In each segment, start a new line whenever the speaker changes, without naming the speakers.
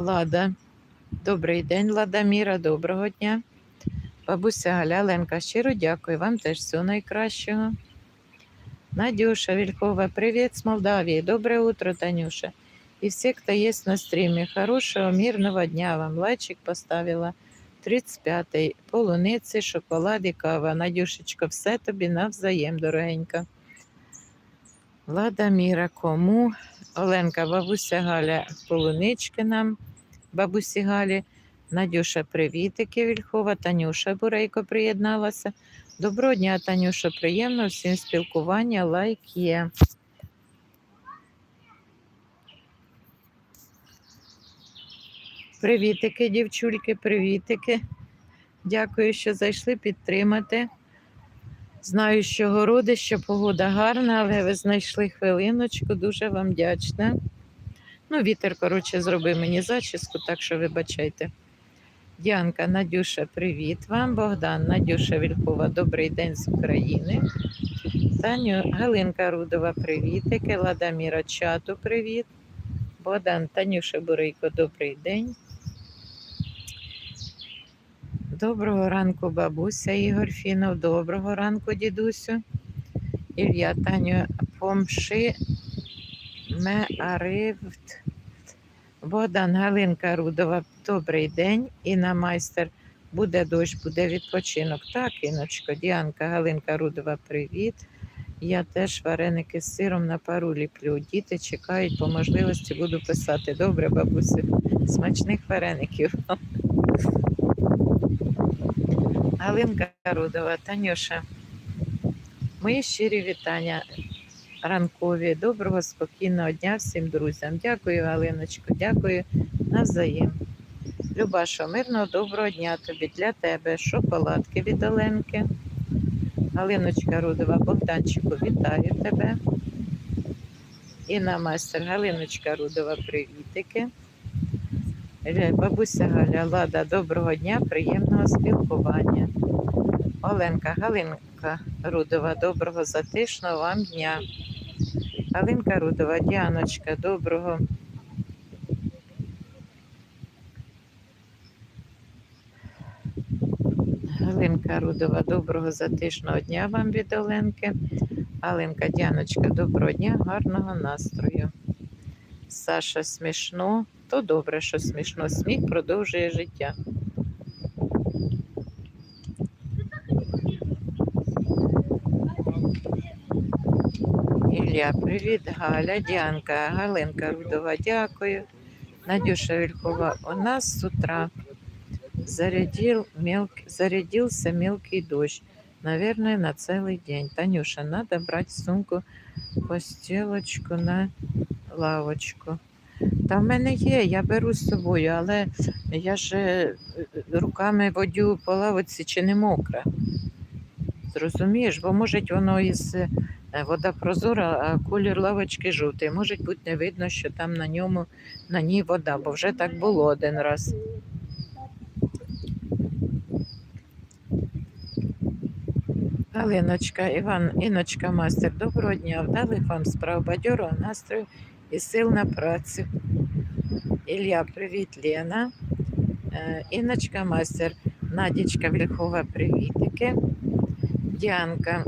Лада. Добрий день, Лада Міра, доброго дня. Бабуся Галя Ленка, щиро дякую вам теж всього найкращого. Надюша Вількова, привіт з Молдавії. Доброе утро, Танюша. И все, кто есть на стриме, хорошего, мирного дня вам. Лайчик поставила 35-й. Полуниці, шоколад і кава. Надюшечко, все тобі навзаєм, дорогенька. Лада Міра, кому? Оленка, бабуся Галя, полунички нам, бабусі Галі. Надюша, привітики, Вільхова, Танюша Бурейко приєдналася. Доброго дня, Танюша, приємно, всім спілкування, лайк є. Привітики, дівчульки, привітики. Дякую, що зайшли підтримати. Знаю, що городи, що погода гарна, але ви знайшли хвилиночку, дуже вам вдячна. Ну, вітер, коротше, зробив мені зачіску, так що вибачайте. Діанка, Надюша, привіт вам. Богдан, Надюша Вількова, добрий день з України. Таню, Галинка Рудова, привітики. Лада Міра Чату, привіт. Богдан, Танюша Бурейко, добрий день. Доброго ранку, бабуся Ігор Фінов. Доброго ранку, дідусю. Ілля Таню Помши Меаривт. Богдан Галинка Рудова, добрий день. Інна майстер. Буде дощ, буде відпочинок. Так, Іночко, Діанка Галинка Рудова, привіт. Я теж вареники з сиром на пару ліплю. Діти чекають, по можливості буду писати. Добре, бабусю, смачних вареників. Галинка Рудова, Танюша. Мої щирі вітання ранкові. Доброго, спокійного дня всім друзям. Дякую, Галиночко, дякую навзаєм. Любашо, мирного доброго дня тобі для тебе. Шоколадки від Оленки. Галиночка Рудова, Богданчику, вітаю тебе. Інна майстер, Галиночка Рудова, привітики. Е, Бабуся Галя, Лада, доброго дня, приємного спілкування. Оленка, Галинка Рудова, доброго затишного вам дня. Галинка Рудова, Діаночка, доброго. Галинка Рудова, доброго затишного дня вам від Оленки. Галинка Діаночка, доброго дня, гарного настрою. Саша смішно, то добре, що смішно. Сміх продовжує життя. Ілля, привіт, Галя, Діанка, Галинка Рудова, дякую. Надюша Вільхова, у нас з утра зарядил мелк... зарядился мелкий дождь. Наверное, на целый день. Танюша, надо брать сумку, постілочку на лавочку. Та в мене є, я беру з собою, але я ж е, руками водю по лавочці чи не мокра. Зрозумієш, бо може воно із вода прозора, а колір лавочки жовтий. Може бути не видно, що там на ньому на ній вода, бо вже так було один раз. Галиночка, Іван, Іночка, мастер, доброго дня. Вдалих вам справ бадьорого настрою і сил на працю. Ілля, привіт, Лена. Е, Іночка, мастер, Надічка Вільхова, привітики. Діанка,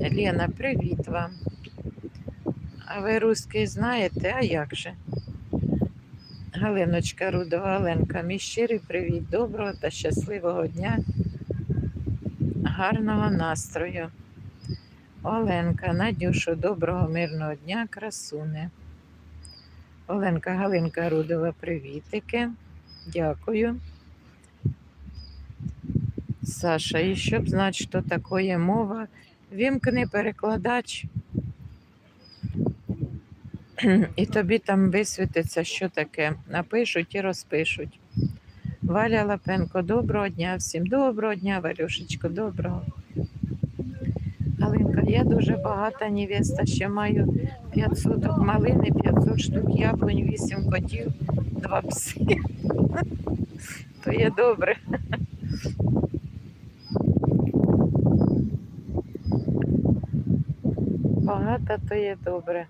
Лена, привіт вам. А ви русський знаєте, а як же? Галиночка Рудова, Оленка, мій щирий привіт, доброго та щасливого дня гарного настрою. Оленка, Надюшу, доброго мирного дня, красуне. Оленка Галинка Рудова, привітики. Дякую. Саша, і щоб знати, що таке мова, вімкни перекладач. І тобі там висвітиться, що таке. Напишуть і розпишуть. Валя Лапенко, доброго дня всім. Доброго дня, Валюшечко, доброго. Галинка, я дуже багата невеста, ще маю 500 соток малини, 500 штук яблунь, 8 котів, 2 пси. То є добре. Багата то є добре.